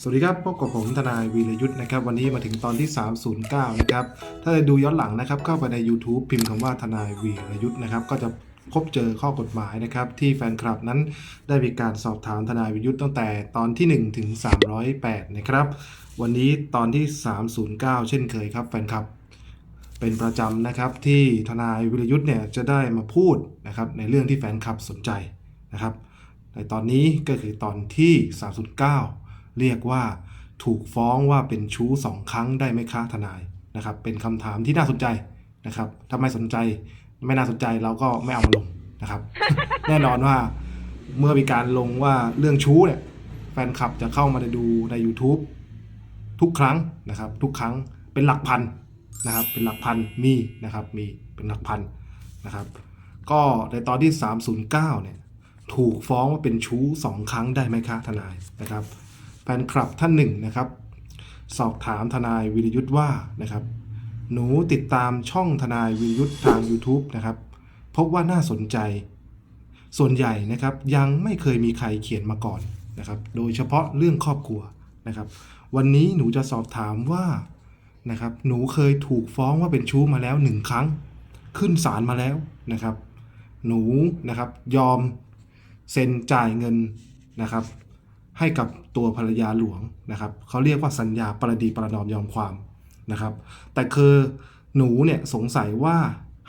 สวัสดีครับพบกับผมทนายวีรยุทธ์นะครับ วันนี้มาถึงตอนที่ 309 นะครับ ถ้าจะดูย้อนหลังนะครับ เข้าไปใน YouTube พิมพ์คำว่าทนายวีรยุทธ์นะครับ ก็จะพบเจอข้อกฎหมายนะครับ ที่แฟนคลับนั้นได้มีการสอบถามทนายวีรยุทธ์ตั้งแต่ตอนที่ 1 ถึง 308 นะครับ วันนี้ตอนที่ 309 เช่นเคยครับ แฟนคลับเป็นประจำนะครับที่ทนายวิรยุทธ์เนี่ยจะได้มาพูดนะครับในเรื่องที่แฟนคลับสนใจนะครับ ในตอนนี้ก็คือตอนที่ 39 เรียกว่าถูกฟ้องว่าเป็นชู้สองครั้งได้ไหมคะทนายนะครับ เป็นคำถามที่น่าสนใจนะครับถ้าไม่สนใจไม่น่าสนใจเราก็ไม่เอามาลงนะครับ แน่นอนว่าเมื่อมีการลงว่าเรื่องชู้เนี่ยแฟนคลับจะเข้ามาดูใน YouTube ทุกครั้งนะครับ ทุกครั้งเป็นหลักพันนะครับ เป็นหลักพันมีนะครับ มีเป็นหลักพันนะครับ ก็ในตอนที่ 309เนี่ย ถูกฟ้องว่าเป็นชู้สองครั้งได้ไหมคะทนายนะครับแฟนคลับท่านหนึ่งนะครับ สอบถามทนายวิรยุทธ์ว่านะครับ หนูติดตามช่องทนายวิรยุทธ์ทาง YouTube นะครับ พบว่าน่าสนใจ ส่วนใหญ่นะครับยังไม่เคยมีใครเขียนมาก่อนนะครับ โดยเฉพาะเรื่องครอบครัวนะครับ วันนี้หนูจะสอบถามว่านะครับ หนูเคยถูกฟ้องว่าเป็นชู้มาแล้วหนึ่งครั้ง ขึ้นศาลมาแล้วนะครับ หนูนะครับยอม เซ็นจ่ายเงินนะครับ ให้กับตัวภรรยาหลวงนะครับเขาเรียกว่าสัญญาประดีประนอมยอมความนะครับ แต่คือหนูเนี่ยสงสัยว่า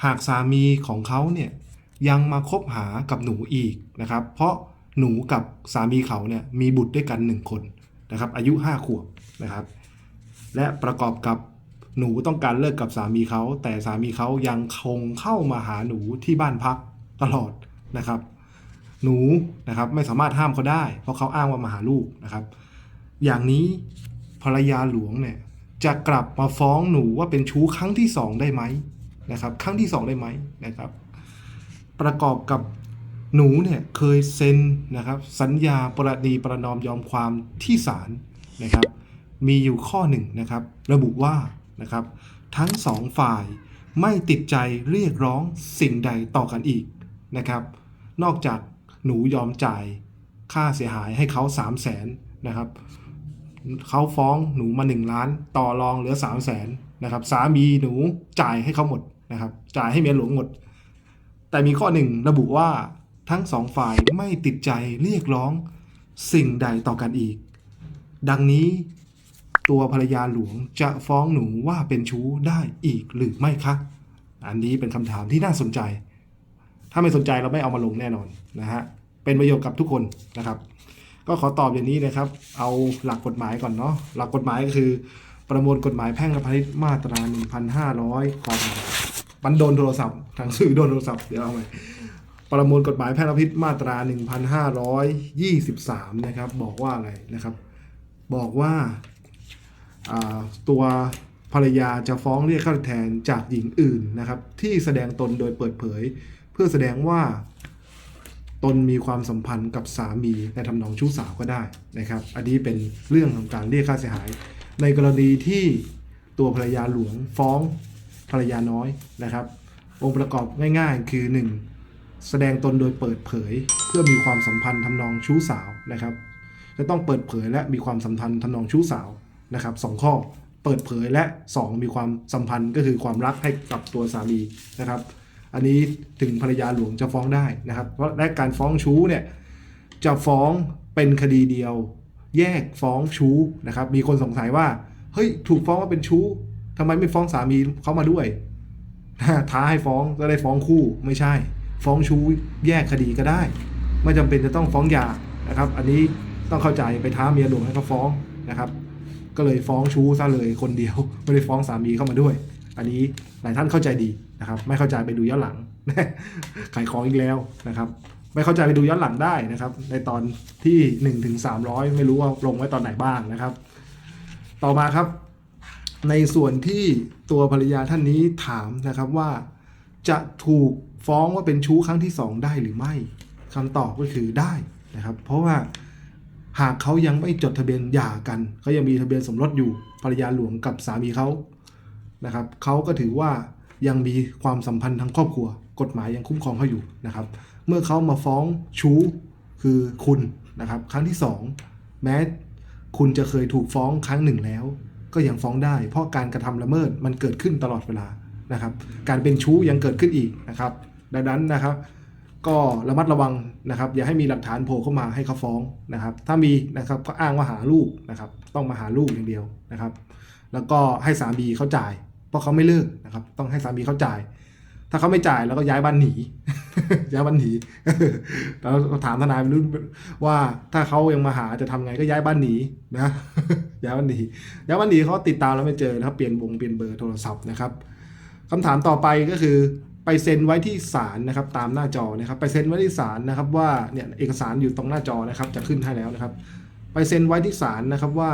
หากสามีของเขาเนี่ยยังมาคบหากับหนูอีกนะครับ เพราะหนูกับสามีเขาเนี่ยมีบุตรด้วยกันหนึ่งคนนะครับ อายุ 5 ขวบนะครับ และประกอบกับหนูต้องการเลิกกับสามีเขา แต่สามีเขายังคงเข้ามาหาหนูที่บ้านพักตลอดนะครับ หนูนะครับไม่สามารถห้ามเขาได้ เพราะเขาอ้างว่ามาหาลูกนะครับ อย่างนี้ภรรยาหลวงเนี่ยจะกลับมาฟ้องหนูว่าเป็นชู้ครั้งที่สองได้ไหมนะครับ ครั้งที่สองได้ไหมนะครับ ประกอบกับหนูเนี่ยเคยเซ็นนะครับ สัญญาประดีประนอมยอมความที่ศาลนะครับ มีอยู่ข้อหนึ่งนะครับ ระบุว่านะครับ ทั้งสองฝ่ายไม่ติดใจเรียกร้องสิ่งใดต่อกันอีกนะครับ นอกจาก หนูยอมจ่ายค่าเสียหายให้เขา3 0 0แสนนะครับเขาฟ้องหนูมา 1 ล้าน ต่อรองเหลือ 3 0 0แสนนะครับสามีหนูจ่ายให้เขาหมดนะครับ จ่ายให้เมียหลวงหมด แต่มีข้อหนึ่งระบุว่าทั้งสองฝ่ายไม่ติดใจเรียกร้องสิ่งใดต่อกันอีก ดังนี้ตัวภรรยาหลวงจะฟ้องหนูว่าเป็นชู้ได้อีกหรือไม่คะ อันนี้เป็นคำถามที่น่าสนใจ ถ้าไม่สนใจเราไม่เอามาลงแน่นอนนะฮะเป็นประโยชน์กับทุกคนนะครับ ก็ขอตอบอย่างนี้นะครับ เอาหลักกฎหมายก่อนเนาะหลักกฎหมายก็คือ ประมวลกฎหมายแพ่งและพาณิชย์มาตรา 1,500ขอมันโดนโทรศัพท์ทางสื่อโดนโทรศัพท์เดี๋ยวเอาใหม่ประมวลกฎหมายแพ่งและพาณิชย์มาตรา 1,523 นะครับ บอกว่าอะไรนะครับ บอกว่าตัวภรรยาจะฟ้องเรียกค่าแทนจากหญิงอื่นนะครับ ที่แสดงตนโดยเปิดเผย เพื่อแสดงว่า ตนมีความสัมพันธ์กับสามีในทำนองชู้สาวก็ได้นะครับ อันนี้เป็นเรื่องของการเรียกค่าเสียหาย ในกรณีที่ตัวภรรยาหลวงฟ้องภรรยาน้อยนะครับ องค์ประกอบง่ายๆ คือ 1. แสดงตนโดยเปิดเผย เพื่อมีความสัมพันธ์ทำนองชู้สาวนะครับ จะต้องเปิดเผยและมีความสัมพันธ์ทำนองชู้สาวนะครับสองข้อเปิดเผยและ 2 มีความสัมพันธ์ก็คือความรักให้กับตัวสามีนะครับ อันนี้ถึงภรรยาหลวงจะฟ้องได้นะครับ เพราะและการฟ้องชู้เนี่ยจะฟ้องเป็นคดีเดียว แยกฟ้องชู้นะครับ มีคนสงสัยว่าเฮ้ยถูกฟ้องว่าเป็นชู้ทำไมไม่ฟ้องสามีเขามาด้วยท้าให้ฟ้องก็ได้ฟ้องคู่ไม่ใช่ ฟ้องชู้แยกคดีก็ได้ ไม่จำเป็นจะต้องฟ้องหย่านะครับ อันนี้ต้องเข้าใจไปท้าเมียหลวงให้เขาฟ้องนะครับ ก็เลยฟ้องชู้ซะเลยคนเดียวไม่ได้ฟ้องสามีเข้ามาด้วย อันนี้หลายท่านเข้าใจดีนะครับ ไม่เข้าใจไปดูย้อนหลังขายของอีกแล้วนะครับ ไม่เข้าใจไปดูย้อนหลังได้นะครับ ในตอนที่1นถึงสามไม่รู้ว่าลงไว้ตอนไหนบ้างนะครับ ต่อมาครับ ในส่วนที่ตัวภรรยาท่านนี้ถามนะครับว่าจะถูกฟ้องว่าเป็นชู้ครั้งที่สองได้หรือไม่คำตอบก็คือได้นะครับ เพราะว่าหากเขายังไม่จดทะเบียนหย่ากันเขายังมีทะเบียนสมรสอยู่ภรรยาหลวงกับสามีเขา นะครับเขาก็ถือว่ายังมีความสัมพันธ์ทางครอบครัว กฎหมายยังคุ้มครองเขาอยู่นะครับ เมื่อเขามาฟ้องชู้คือคุณนะครับ ครั้งที่สองแม้คุณจะเคยถูกฟ้องครั้งหนึ่งแล้ว ก็ยังฟ้องได้ เพราะการกระทำละเมิดมันเกิดขึ้นตลอดเวลานะครับ การเป็นชู้ยังเกิดขึ้นอีกนะครับ ดังนั้นนะครับก็ระมัดระวังนะครับ อย่าให้มีหลักฐานโผล่เข้ามาให้เขาฟ้องนะครับ ถ้ามีนะครับก็อ้างว่าหาลูกนะครับ ต้องมาหาลูกอย่างเดียวนะครับ แล้วก็ให้สามีเขาจ่าย เพราะเขาไม่เลิกนะครับ ต้องให้สามีเขาจ่าย ถ้าเขาไม่จ่ายแล้วก็ย้ายบ้านหนี ย้ายบ้านหนีแล้วถามทนายรุ่นว่าถ้าเขายังมาหาจะทำไงก็ย้ายบ้านหนีนะย้ายบ้านหนีย้ายบ้านหนีเขาติดตามแล้วไม่เจอนะครับเปลี่ยนวงเปลี่ยนเบอร์โทรศัพท์นะครับคำถามต่อไปก็คือไปเซ็นไว้ที่ศาลนะครับตามหน้าจอนะครับ ไปเซ็นไว้ที่ศาลนะครับว่าเนี่ยเอกสารอยู่ตรงหน้าจอนะครับ จะขึ้นให้แล้วนะครับ ไปเซ็นไว้ที่ศาลนะครับว่า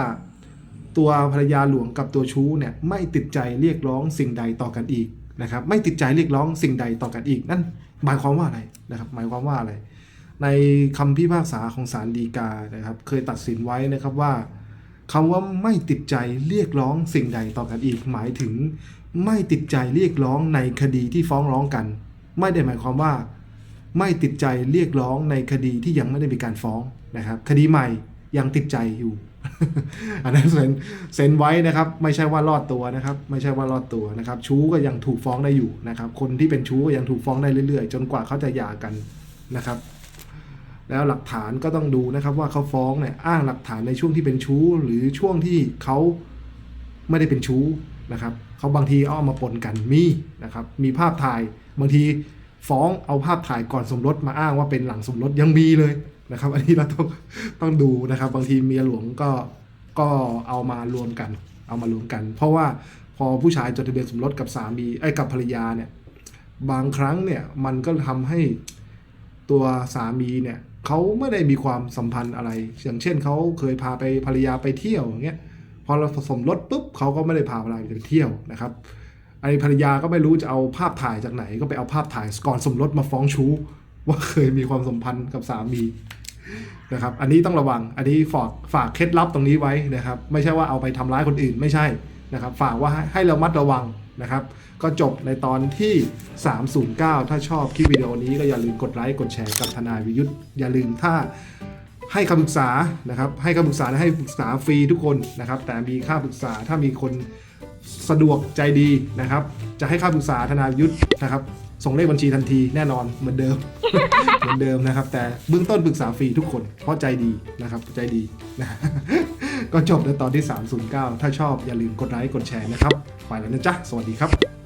ตัวภรรยาหลวงกับตัวชู้เนี่ยไม่ติดใจเรียกร้องสิ่งใดต่อกันอีกนะครับ ไม่ติดใจเรียกร้องสิ่งใดต่อกันอีก นั่นหมายความว่าอะไรนะครับ หมายความว่าอะไร ในคำพิพากษาของศาลฎีกานะครับ เคยตัดสินไว้นะครับว่าคำว่าไม่ติดใจเรียกร้องสิ่งใดต่อกันอีก หมายถึง ไม่ติดใจเรียกร้องในคดีที่ฟ้องร้องกัน ไม่ได้หมายความว่า ไม่ติดใจเรียกร้องในคดีที่ยังไม่ได้มีการฟ้องนะครับ คดีใหม่ ยังติดใจอยู่ อันนั้นเซ็นเซ็นไว้นะครับ ไม่ใช่ว่ารอดตัวนะครับ ไม่ใช่ว่ารอดตัวนะครับ ชู้ก็ยังถูกฟ้องได้อยู่นะครับ คนที่เป็นชู้ก็ยังถูกฟ้องได้เรื่อยๆ จนกว่าเขาจะหย่ากันนะครับ แล้วหลักฐานก็ต้องดูนะครับ ว่าเขาฟ้องเนี่ยอ้างหลักฐานในช่วงที่เป็นชู้ หรือช่วงที่เขาไม่ได้เป็นชู้นะครับเขาบางทีเอามาปนกันมีนะครับ มีภาพถ่ายบางที ฟ้องเอาภาพถ่ายก่อนสมรสมาอ้างว่าเป็นหลังสมรสยังมีเลยนะครับ อันนี้เราต้องต้องดูนะครับ บางทีเมียหลวงก็ก็เอามารวมกัน เอามารวมกัน เพราะว่าพอผู้ชายจดทะเบียนสมรสกับสามีไอ้กับภรรยาเนี่ยบางครั้งเนี่ยมันก็ทำให้ตัวสามีเนี่ยเขาไม่ได้มีความสัมพันธ์อะไร อย่างเช่นเขาเคยพาไปภรรยาไปเที่ยวอย่างเงี้ยพอเราสมรถปุ๊บเขาก็ไม่ได้พาภรรยาไปเที่ยวนะครับ ไอ้ภรรยาก็ไม่รู้จะเอาภาพถ่ายจากไหน ก็ไปเอาภาพถ่ายก่อนสมรสมาฟ้องชู้ ว่าเคยมีความสัมพันธ์กับสามีนะครับ อันนี้ต้องระวัง อันนี้ฝากฝากเคล็ดลับตรงนี้ไว้นะครับ ไม่ใช่ว่าเอาไปทำร้ายคนอื่นไม่ใช่นะครับ ฝากว่าให้ใหเรามัดระวังนะครับ ก็จบในตอนที่ 309 ถ้าชอบคลิปวิดีโอนี้ก็อย่าลืมกดไลค์กดแชร์กับทนายวิยุทธ์อย่าลืมถ้าให้คำปรึกษานะครับ ให้คำปรึกษาและให้ปรึกษาฟรีทุกคนนะครับ แต่มีค่าปรึกษาถ้ามีคน สะดวกใจดีนะครับ จะให้ค่าปรึกษาทนายยุทธ์นะครับ ส่งเลขบัญชีทันทีแน่นอนเหมือนเดิม เหมือนเดิมนะครับ แต่เบื้องต้นปรึกษาฟรีทุกคน เพราะใจดีนะครับใจดีนะก็จบในตอนที่ 309 ถ้าชอบอย่าลืมกดไลค์กดแชร์นะครับ ไปแล้วนะจ๊ะ สวัสดีครับ